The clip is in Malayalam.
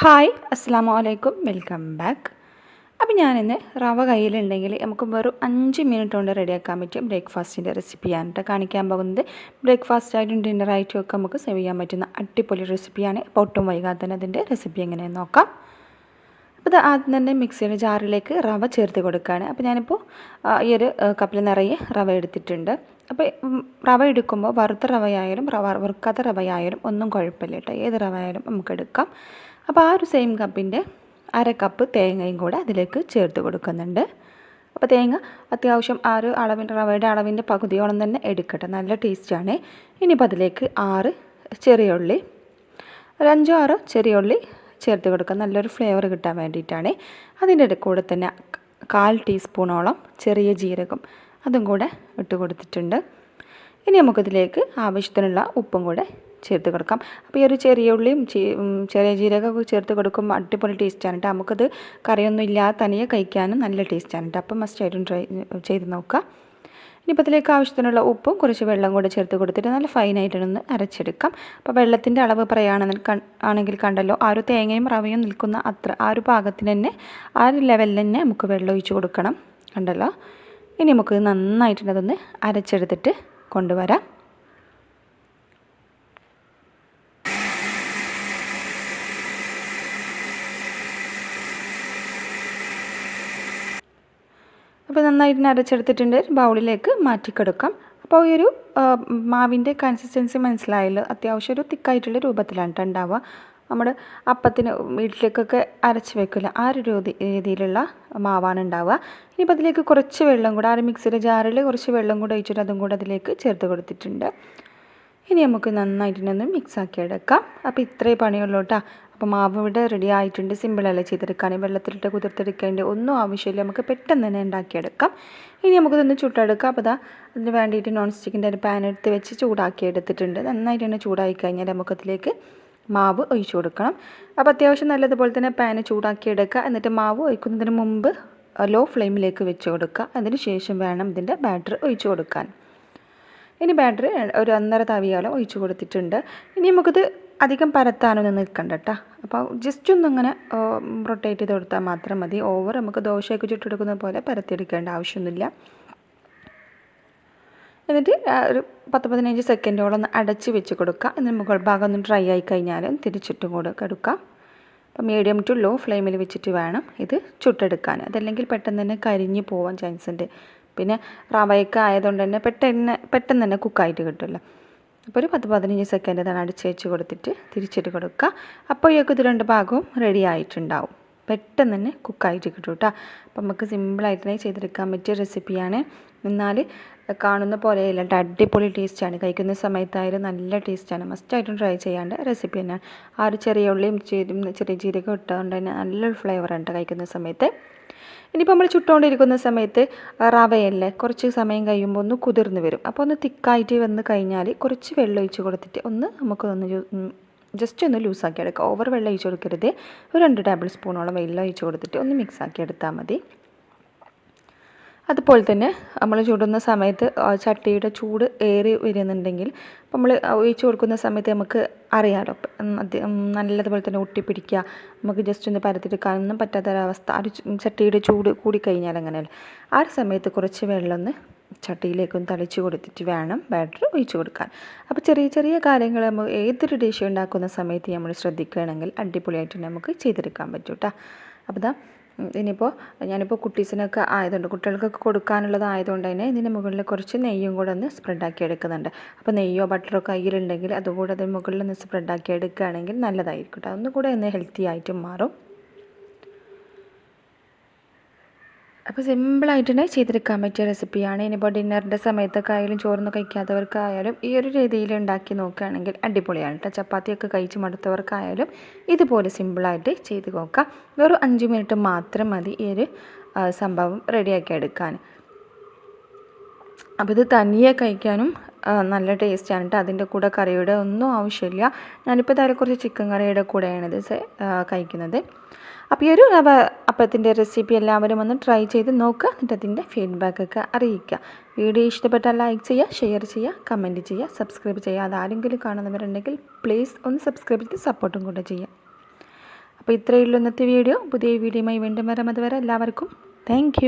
ഹായ് അസ്സാം വലൈക്കും വെൽക്കം ബാക്ക്. അപ്പോൾ ഞാനിന്ന് റവ കയ്യിലുണ്ടെങ്കിൽ നമുക്ക് വെറും അഞ്ച് മിനിറ്റ് കൊണ്ട് റെഡിയാക്കാൻ പറ്റും ബ്രേക്ക്ഫാസ്റ്റിന്റെ റെസിപ്പിയാണ് കേട്ടോ കാണിക്കാൻ പോകുന്നത്. ബ്രേക്ക്ഫാസ്റ്റ് ആയിട്ടും ഡിന്നറായിട്ടും ഒക്കെ നമുക്ക് സെർവ് ചെയ്യാൻ പറ്റുന്ന അടിപൊളി റെസിപ്പിയാണ്. അപ്പോൾ ഒട്ടും വൈകാതെ തന്നെ അതിന്റെ റെസിപ്പി എങ്ങനെയെന്ന് നോക്കാം. അപ്പോൾ ഇത് ആദ്യം തന്നെ മിക്സിയുടെ ജാറിലേക്ക് റവ ചേർത്ത് കൊടുക്കുകയാണ്. അപ്പോൾ ഞാനിപ്പോൾ ഈ ഒരു കപ്പിൽ നിറയെ റവ എടുത്തിട്ടുണ്ട്. അപ്പോൾ റവ എടുക്കുമ്പോൾ വറുത്ത റവയായാലും റവ വറുക്കാത്ത റവയായാലും ഒന്നും കുഴപ്പമില്ല കേട്ടോ. ഏത് റവ ആയാലും നമുക്ക് എടുക്കാം. അപ്പോൾ ആ ഒരു സെയിം കപ്പിന്റെ അര കപ്പ് തേങ്ങയും കൂടെ അതിലേക്ക് ചേർത്ത് കൊടുക്കുന്നുണ്ട്. അപ്പോൾ തേങ്ങ അത്യാവശ്യം ആ ഒരു അളവിന്റെ റവയുടെ അളവിന്റെ പകുതിയോളം തന്നെ എടുക്കട്ടെ. നല്ല ടേസ്റ്റാണ് ഇനിയിപ്പോൾ അതിലേക്ക് ആറ് ചെറിയ ഉള്ളി ഒരു അഞ്ചോ ആറോ ചെറിയ ഉള്ളി ചേർത്ത് കൊടുക്കുക നല്ലൊരു ഫ്ലേവർ കിട്ടാൻ വേണ്ടിയിട്ടാണ്. അതിന്റെ കൂടെ തന്നെ കാൽ ടീസ്പൂണോളം ചെറിയ ജീരകം അതും കൂടെ ഇട്ട് കൊടുത്തിട്ടുണ്ട്. ഇനി നമുക്കിതിലേക്ക് ആവശ്യത്തിനുള്ള ഉപ്പും കൂടെ ചേർത്ത് കൊടുക്കാം. അപ്പോൾ ഈ ഒരു ചെറിയ ഉള്ളിയും ചെറിയ ജീരകമൊക്കെ ചേർത്ത് കൊടുക്കുമ്പോൾ അടിപൊളി ടേസ്റ്റാണ് കേട്ടോ നമുക്കത് കറിയൊന്നും ഇല്ലാതെ തനിയെ കഴിക്കാനും നല്ല ടേസ്റ്റാണ് കേട്ടോ അപ്പം മസ്റ്റായിട്ടും ട്രൈ ചെയ്ത് നോക്കുക. ഇനിയിപ്പോൾ ഇതിലേക്ക് ആവശ്യത്തിനുള്ള ഉപ്പും കുറച്ച് വെള്ളം കൂടെ ചേർത്ത് കൊടുത്തിട്ട് നല്ല ഫൈനായിട്ടൊന്ന് അരച്ചെടുക്കാം. അപ്പോൾ വെള്ളത്തിന്റെ അളവ് പറയുകയാണെന്ന് ആണെങ്കിൽ കണ്ടല്ലോ ആ ഒരു തേങ്ങയും റവയും നിൽക്കുന്ന അത്ര ആ ഒരു പാകത്തിന് തന്നെ ആ ഒരു ലെവലിൽ തന്നെ നമുക്ക് വെള്ളം ഒഴിച്ച് കൊടുക്കണം കണ്ടല്ലോ. ഇനി നമുക്ക് നന്നായിട്ട് അതൊന്ന് അരച്ചെടുത്തിട്ട് കൊണ്ടുവരാം. അപ്പോൾ നന്നായിട്ട് അരച്ചെടുത്തിട്ടുണ്ട്. ബൗളിലേക്ക് മാറ്റിക്കെടുക്കാം. അപ്പോൾ ഈ ഒരു മാവിന്റെ കൺസിസ്റ്റൻസി മനസ്സിലായല്ലോ. അത്യാവശ്യം ഒരു തിക്കായിട്ടുള്ള രൂപത്തിലാണ് ഉണ്ടാവുക. നമ്മുടെ അപ്പത്തിന് വീട്ടിലേക്കൊക്കെ അരച്ച് വെക്കില്ല. ആ ഒരു രീതി രീതിയിലുള്ള മാവാണ് ഉണ്ടാവുക. ഇനിയിപ്പോൾ അതിലേക്ക് കുറച്ച് വെള്ളം കൂടെ ആ ഒരു മിക്സിയുടെ ജാറിൽ കുറച്ച് വെള്ളം കൂടെ ഒഴിച്ചിട്ട് അതും കൂടെ അതിലേക്ക് ചേർത്ത് കൊടുത്തിട്ടുണ്ട്. ഇനി നമുക്ക് നന്നായിട്ടിനൊന്ന് മിക്സാക്കി എടുക്കാം. അപ്പോൾ ഇത്രയും പണിയുള്ളൂ കേട്ടോ അപ്പോൾ മാവ് ഇവിടെ റെഡി ആയിട്ടുണ്ട്. സിമ്പിളല്ലേ ചെയ്തെടുക്കാൻ. വെള്ളത്തിലിട്ട് കുതിർത്തെടുക്കേണ്ട ഒന്നും ആവശ്യമില്ല. നമുക്ക് പെട്ടെന്ന് തന്നെ ഉണ്ടാക്കിയെടുക്കാം. ഇനി നമുക്കിതൊന്ന് ചുട്ടെടുക്കാം. അപ്പോൾ അതാ അതിന് വേണ്ടിയിട്ട് നോൺ സ്റ്റിക്കിന്റെ ഒരു പാൻ എടുത്ത് വെച്ച് ചൂടാക്കി എടുത്തിട്ടുണ്ട് നന്നായിട്ട് തന്നെ ചൂടായി കഴിഞ്ഞാൽ നമുക്കതിലേക്ക് മാവ് ഒഴിച്ചു കൊടുക്കണം. അപ്പോൾ അത്യാവശ്യം നല്ലതുപോലെ തന്നെ പാന് ചൂടാക്കി എടുക്കുക. എന്നിട്ട് മാവ് ഒഴിക്കുന്നതിന് മുമ്പ് ലോ ഫ്ലെയിമിലേക്ക് വെച്ച് കൊടുക്കുക. അതിന് ശേഷം വേണം ഇതിന്റെ ബാറ്റർ ഒഴിച്ചു കൊടുക്കാൻ. ഇനി ബാറ്ററി ഒരു ഒന്നര തവിയോളം ഒഴിച്ചു കൊടുത്തിട്ടുണ്ട്. ഇനി നമുക്കിത് അധികം പരത്താനൊന്നും നിൽക്കണ്ട കേട്ടോ അപ്പോൾ ജസ്റ്റ് ഒന്നിങ്ങനെ റൊട്ടേറ്റ് ചെയ്ത് കൊടുത്താൽ മാത്രം മതി. ഓവർ നമുക്ക് ദോശയൊക്കെ ചുട്ടെടുക്കുന്ന പോലെ പരത്തിയെടുക്കേണ്ട ആവശ്യമൊന്നുമില്ല. എന്നിട്ട് ഒരു പത്ത് പതിനഞ്ച് സെക്കൻഡോളം ഒന്ന് അടച്ച് വെച്ച് കൊടുക്കുക. എന്നിട്ട് മുകൾ ഭാഗം ഒന്ന് ഡ്രൈ ആയി കഴിഞ്ഞാൽ തിരിച്ചിട്ടും കൊടുക്കുക എടുക്കുക. അപ്പം മീഡിയം ടു ലോ ഫ്ലെയിമിൽ വെച്ചിട്ട് വേണം ഇത് ചുട്ടെടുക്കാൻ. അതല്ലെങ്കിൽ പെട്ടെന്ന് തന്നെ കരിഞ്ഞ് പോകാൻ ചാൻസ് ഉണ്ട്. പിന്നെ റവയൊക്കെ ആയതുകൊണ്ട് തന്നെ പെട്ടെന്ന് പെട്ടെന്ന് തന്നെ കുക്കായിട്ട് കിട്ടുമല്ലോ. അപ്പോൾ ഒരു പത്ത് പതിനഞ്ച് സെക്കൻഡ് തന്നെ അടിച്ച് വെച്ച് കൊടുത്തിട്ട് തിരിച്ചിട്ട് കൊടുക്കുക. അപ്പോൾ അപ്പോഴേക്കും ഇത് രണ്ട് ഭാഗവും റെഡി ആയിട്ടുണ്ടാവും. പെട്ടെന്ന് തന്നെ കുക്കായിട്ട് കിട്ടും കേട്ടോ. അപ്പം നമുക്ക് സിമ്പിളായിട്ട് തന്നെ ചെയ്തെടുക്കാൻ പറ്റിയ റെസിപ്പിയാണ് എന്നാൽ കാണുന്ന പോലെയല്ല. അടിപൊളി ടേസ്റ്റാണ് കഴിക്കുന്ന സമയത്തായാലും നല്ല ടേസ്റ്റാണ് മസ്റ്റായിട്ടും ട്രൈ ചെയ്യാണ്ട് റെസിപ്പി തന്നെയാണ് ആ ഒരു ചെറിയ ഉള്ളിയും ചെറിയ ജീരകം ഇട്ടുകൊണ്ട് തന്നെ നല്ലൊരു ഫ്ലേവറാണ് കഴിക്കുന്ന സമയത്ത്. ഇനിയിപ്പോൾ നമ്മൾ ചുട്ടുകൊണ്ടിരിക്കുന്ന സമയത്ത് റവയല്ലേ കുറച്ച് സമയം കഴിയുമ്പോൾ ഒന്ന് കുതിർന്ന് വരും. അപ്പോൾ ഒന്ന് തിക്കായിട്ട് വന്ന് കഴിഞ്ഞാൽ കുറച്ച് വെള്ളം ഒഴിച്ച് കൊടുത്തിട്ട് ഒന്ന് നമുക്ക് ഒന്ന് ജ്യൂ- ഉം, ജസ്റ്റ് ഒന്ന് ലൂസാക്കി എടുക്കുക ഓവർ വെള്ളം ഒഴിച്ച് കൊടുക്കരുത്. ഒരു രണ്ട് ടേബിൾ സ്പൂണോളം വെള്ളം ഒഴിച്ച് കൊടുത്തിട്ട് ഒന്ന് മിക്സ് ആക്കി എടുത്താൽ മതി. അതുപോലെ തന്നെ നമ്മൾ ചുടുന്ന സമയത്ത് ചട്ടിയുടെ ചൂട് ഏറി വരുന്നുണ്ടെങ്കിൽ നമ്മൾ ഒഴിച്ച് കൊടുക്കുന്ന സമയത്ത് നമുക്ക് അറിയാമല്ലോ നല്ലതുപോലെ തന്നെ ഒട്ടിപ്പിടിക്കുക. നമുക്ക് ജസ്റ്റ് ഒന്ന് പരത്തിയെടുക്കാനൊന്നും പറ്റാത്തൊരവസ്ഥ. ആ ഒരു ചട്ടിയുടെ ചൂട് കൂടിക്കഴിഞ്ഞാൽ അങ്ങനെയല്ല ആ ഒരു സമയത്ത് കുറച്ച് വെള്ളം ഒന്ന് ചട്ടിയിലേക്കൊന്ന് തളിച്ച് കൊടുത്തിട്ട് വേണം ബാറ്റർ ഒഴിച്ച് കൊടുക്കാൻ. അപ്പോൾ ചെറിയ ചെറിയ കാര്യങ്ങൾ നമ്മൾ ഏതൊരു ഡിഷ് ഉണ്ടാക്കുന്ന സമയത്ത് നമ്മൾ ശ്രദ്ധിക്കുകയാണെങ്കിൽ അടിപൊളിയായിട്ട് നമുക്ക് ചെയ്തെടുക്കാൻ പറ്റും കേട്ടോ അപ്പോൾ ഇനിയിപ്പോൾ ഞാനിപ്പോൾ കുട്ടീസിനൊക്കെ ആയതുകൊണ്ട് കുട്ടികൾക്കൊക്കെ കൊടുക്കാനുള്ളത് ആയതുകൊണ്ട് തന്നെ ഇതിന് മുകളിൽ കുറച്ച് നെയ്യും കൂടെ ഒന്ന് സ്പ്രെഡാക്കി എടുക്കുന്നുണ്ട്. അപ്പോൾ നെയ്യോ ബട്ടറോ കയ്യിലുണ്ടെങ്കിൽ അതുകൂടെ അതിന് മുകളിൽ ഒന്ന് സ്പ്രെഡാക്കി എടുക്കുകയാണെങ്കിൽ നല്ലതായിരിക്കും കേട്ടോ. ഒന്നുകൂടെ ഒന്ന് ഹെൽത്തി ആയിട്ട് മാറും. അപ്പോൾ സിമ്പിളായിട്ട് തന്നെ ചെയ്തെടുക്കാൻ പറ്റിയ റെസിപ്പിയാണ്. ഇനിയിപ്പോൾ ഡിന്നറിന്റെ സമയത്തൊക്കെ ആയാലും ചോറൊന്നും കഴിക്കാത്തവർക്കായാലും ഈ ഒരു രീതിയിൽ ഉണ്ടാക്കി നോക്കുകയാണെങ്കിൽ അടിപൊളിയാണ് കേട്ടോ. ചപ്പാത്തിയൊക്കെ കഴിച്ച് മടുത്തവർക്കായാലും ഇതുപോലെ സിമ്പിളായിട്ട് ചെയ്ത് നോക്കാം. വെറും അഞ്ച് മിനിറ്റ് മാത്രം മതി ഈ ഒരു സംഭവം റെഡിയാക്കി എടുക്കാൻ. അപ്പോൾ ഇത് തനിയെ കഴിക്കാനും നല്ല ടേസ്റ്റാണ് കേട്ടോ. അതിന്റെ കൂടെ കറിയുടെ ഒന്നും ആവശ്യമില്ല. ഞാനിപ്പോൾ ഇതായാലും കുറച്ച് ചിക്കൻ കറിയുടെ ഇത് കഴിക്കുന്നത്. അപ്പോൾ ഈ ഒരു റവ അപ്പത്തിന്റെ റെസിപ്പി എല്ലാവരും ഒന്ന് ട്രൈ ചെയ്ത് നോക്കുക എന്നിട്ട് അതിന്റെ ഫീഡ്ബാക്കൊക്കെ അറിയിക്കുക. വീഡിയോ ഇഷ്ടപ്പെട്ടാൽ ലൈക്ക് ചെയ്യുക ഷെയർ ചെയ്യുക കമന്റ് ചെയ്യുക സബ്സ്ക്രൈബ് ചെയ്യുക. അതാരെങ്കിലും കാണുന്നവരുണ്ടെങ്കിൽ പ്ലീസ് ഒന്ന് സബ്സ്ക്രൈബ് ചെയ്ത് സപ്പോർട്ടും കൂടെ ചെയ്യുക. അപ്പോൾ ഇത്രയേ ഉള്ളൂ ഇന്നത്തെ വീഡിയോ പുതിയ വീഡിയോയുമായി വീണ്ടും വരാം. അതുവരെ എല്ലാവർക്കും താങ്ക്